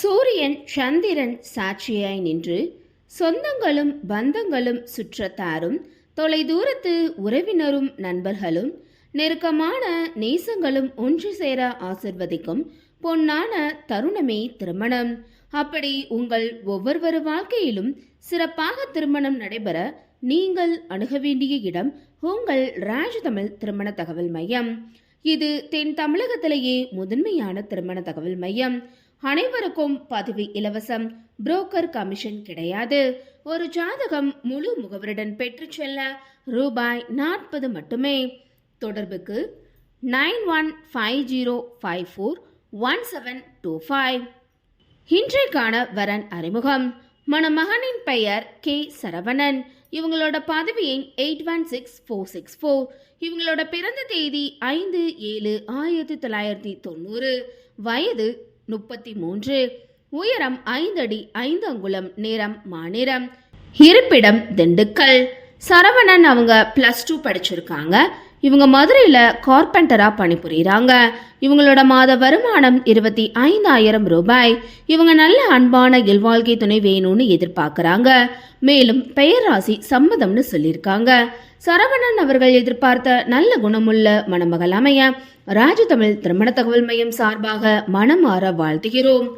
சூரியன் சந்திரன் சாட்சியாய் நின்று சொந்தங்களும் பந்தங்களும் சுற்றத்தாரும் தொலைதூரத்து உறவினரும் நண்பர்களும் நெருக்கமான நேசங்களும் ஒன்று சேர ஆசிர்வதிக்கும் பொன்னான தருணமே திருமணம். அப்படி உங்கள் ஒவ்வொருவர் வாழ்க்கையிலும் சிறப்பாக திருமணம் நடைபெற நீங்கள் அணுக வேண்டிய இடம் உங்கள் ராஜதமிழ் திருமண தகவல் மையம். இது தென் தமிழகத்திலேயே முதன்மையான திருமண தகவல் மையம். அனைவருக்கும் பதவி இலவசம். புரோக்கர் கமிஷன் கிடையாது. ஒரு ஜாதகம் முழு முகவருடன் பெற்று செல்ல ரூபாய் நாற்பது மட்டுமே. தொடர்புக்கு nine one five zero five four one seven two five. இன்றைக்கான வரன் அறிமுகம். மணமகனின் பெயர் கே. சரவணன். இவங்களோட பதவி எண் eight one six four six four. இவங்களோட பிறந்த தேதி ஐந்து ஏழு ஆயிரத்தி தொள்ளாயிரத்தி தொண்ணூறு. வயது முப்பத்தி மூன்று. உயரம் ஐந்து அடி ஐந்து அங்குலம் நிறம் மாநிறம். இருப்பிடம் திண்டுக்கல். சரவணன் அவங்க ப்ளஸ் டூ படிச்சிருக்காங்க. இவங்க மதுரையில் கார்பெண்டராக பணிபுரிகிறாங்க இவங்களோட மாத வருமானம் இருபத்தி ஐந்தாயிரம் ரூபாய். இவங்க நல்ல அன்பான இல்வாழ்க்கை துணை வேணும்னு எதிர்பார்க்கறாங்க. மேலும் பெயர் ராசி சம்மதம்னு சொல்லியிருக்காங்க. சரவணன் அவர்கள் எதிர்பார்த்த நல்ல குணமுள்ள மணமகள் அமைய ராஜதமிழ் திருமண தகவல் மையம் சார்பாக மனமாற வாழ்த்துகிறோம்.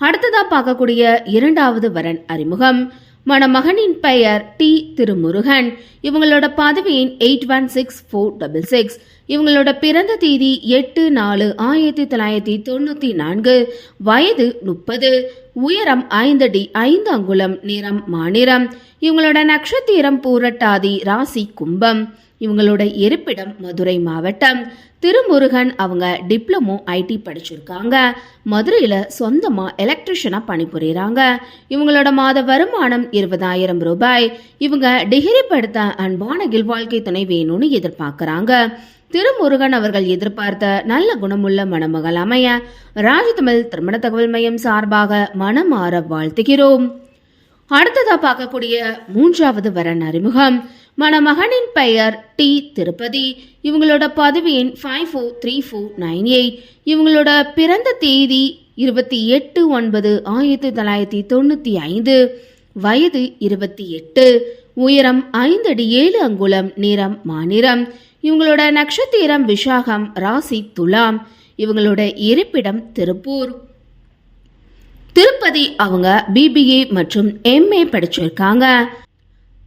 அடுத்ததா பார்க்கக்கூடிய இரண்டாவது வரன் அறிமுகம். மணமகனின் பெயர் டி திருமுருகன். இவங்களோட பதவியின் eight one six four double six. இவங்களோட பிறந்த தேதி எட்டு நாலு ஆயிரத்தி தொள்ளாயிரத்தி தொண்ணூற்றி நான்கு. வயது முப்பது. உயரம் ஐந்தடி ஐந்து அங்குலம் நிறம் மாநிறம் இவங்களோட நட்சத்திரம் பூரட்டாதி ராசி கும்பம். இவங்களோட இருப்பிடம் மதுரை மாவட்டம். திருமுருகன் அவங்க டிப்ளமோ ஐடி படிச்சிருக்காங்க. மதுரையில் சொந்தமாக எலக்ட்ரிஷனாக பணிபுரிகிறாங்க இவங்களோட மாத வருமானம் இருபதாயிரம் ரூபாய். இவங்க டிகிரி படுத்த அன்பான கில்வாழ்க்கை துணை வேணும்னு எதிர்பார்க்குறாங்க. திருமுருகன் அவர்கள் எதிர்பார்த்த நல்ல குணமுள்ள மணமகள் அமைய ராஜதமிழ் திருமண தகவல் மையம் சார்பாக மனமாற வாழ்த்துகிறோம். அடுத்ததா பார்க்கக்கூடிய மூன்றாவது வரன் அறிமுகம். மணமகனின் பெயர் டி திருப்பதி. இவங்களோட பதவியின் five four three four nine eight இவங்களோட பிறந்த தேதி இருபத்தி எட்டு ஒன்பது ஆயிரத்தி தொள்ளாயிரத்தி தொண்ணூற்றி ஐந்து. வயது இருபத்தி எட்டு. உயரம் ஐந்து அடி ஏழு அங்குலம் நிறம் மாநிறம் இவங்களோட நட்சத்திரம் விஷாகம் ராசி துலாம். இவங்களோட இருப்பிடம் திருப்பூர். திருப்பதி அவங்க பிபிஏ மற்றும் எம்ஏ படிச்சிருக்காங்க.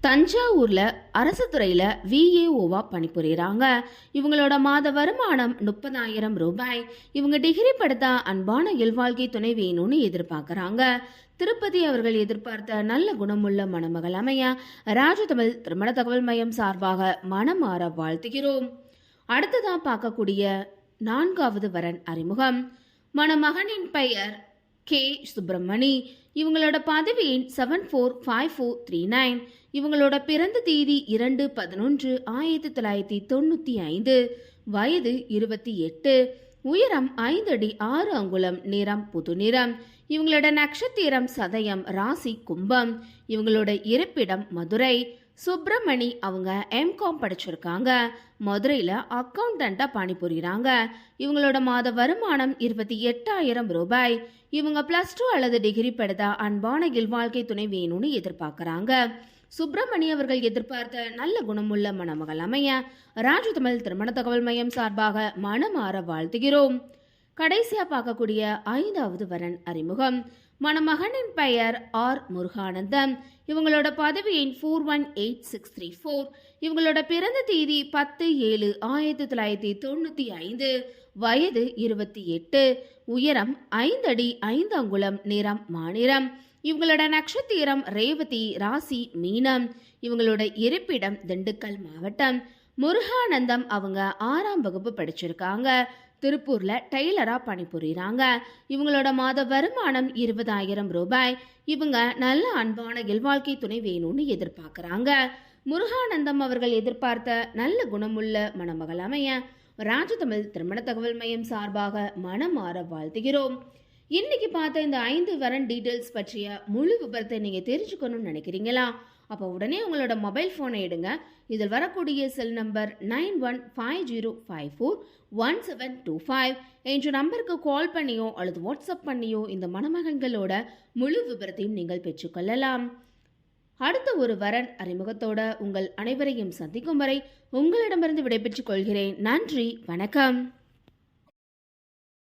தஞ்சாவூர்ல அரசு துறையில விஏஓவா பணிபுரியுறாங்க. இவங்களோட மாத வருமானம் முப்பதாயிரம் ரூபாய். இவங்க டிகிரி படுத்த அன்பான இல்வாழ்க்கை துணை வேணும்னு எதிர்பார்க்கறாங்க. திருப்பதி அவர்கள் எதிர்பார்த்த நல்ல குணமுள்ள மணமகள் அமைய ராஜதமிழ் திருமண தகவல் மையம் சார்பாக மனமாற வாழ்த்துகிறோம். அடுத்ததான் பார்க்கக்கூடிய நான்காவது வரன் அறிமுகம். மணமகனின் பெயர் கே. சுப்பிரமணி. இவங்களோட பதவி எண் seven four five four three nine இவங்களோட பிறந்த தேதி இரண்டு பதினொன்று ஆயிரத்தி தொள்ளாயிரத்தி தொண்ணூற்றி ஐந்து. வயது இருபத்தி எட்டு. உயரம் ஐந்து அடி ஆறு அங்குலம் நிறம் புது நிறம் இவங்களோட நட்சத்திரம் சதயம் ராசி கும்பம். இவங்களோட இருப்பிடம் மதுரை. சுப்பிரமணி அவங்க எம்காம் படிச்சிருக்காங்க. மதுரையில் அக்கௌண்டண்ட்டாக பணிபுரிகிறாங்க இவங்களோட மாத வருமானம் இருபத்தி எட்டாயிரம் ரூபாய். இவங்க ப்ளஸ் டூ அல்லது டிகிரி படுதா அன்பான இல்வாழ்க்கை துணை வேணும்னு எதிர்பார்க்குறாங்க. சுப்பிரமணி அவர்கள் எதிர்பார்த்த நல்ல குணமுள்ள மணமகள் அமைய ராஜதமிழ் திருமண தகவல் மையம் சார்பாக மனமாற வாழ்த்துகிறோம். கடைசியா பார்க்கக்கூடிய ஐந்தாவது வரன் அறிமுகம். மணமகனின் பெயர் ஆர் முருகானந்தம். இவங்களோட பதவியின் four one eight six three four இவங்களோட பிறந்த தேதி பத்து ஏழு ஆயிரத்தி தொள்ளாயிரத்தி தொண்ணூற்றி ஐந்து. வயது இருபத்தி எட்டு. உயரம் ஐந்து அடி ஐந்து அங்குலம் நிறம் மாநிறம் இவங்களோட நட்சத்திரம் ரேவதி ராசி மீனம். இவங்களோட இருப்பிடம் திண்டுக்கல் மாவட்டம். முருகானந்தம் அவங்க ஆறாம் வகுப்பு படிச்சிருக்காங்க. திருப்பூர்ல டெய்லரா பணிபுரியுறாங்க. இவங்களோட மாத வருமானம் இருபதாயிரம் ரூபாய். இவங்க நல்ல அன்பான இல்வாழ்க்கை துணை வேணும்னு எதிர்பார்க்கறாங்க. முருகானந்தம் அவர்கள் எதிர்பார்த்த நல்ல குணமுள்ள மணமகள் அமைய ராஜதமிழ் திருமண தகவல் மையம் சார்பாக மனமாற வாழ்த்துகிறோம். இன்னைக்கு பார்த்த இந்த ஐந்து வரன் டீட்டெயில்ஸ் பற்றிய முழு விபரத்தை நீங்க தெரிஞ்சுக்கணும்னு நினைக்கிறீங்களா? அப்போ உடனே உங்களோட மொபைல் ஃபோனை எடுங்க. இதில் வரக்கூடிய cell number nine one five zero five four one seven two five என்ற நம்பருக்கு கால் பண்ணியோ அல்லது வாட்ஸ்அப் பண்ணியோ இந்த மணமகன்களோட முழு விவரத்தையும் நீங்கள் பெற்றுக்கொள்ளலாம். அடுத்த ஒரு வரன் அறிமுகத்தோட உங்கள் அனைவரையும் சந்திக்கும் வரை உங்களிடமிருந்து விடைபெற்றுக் கொள்கிறேன். நன்றி வணக்கம்.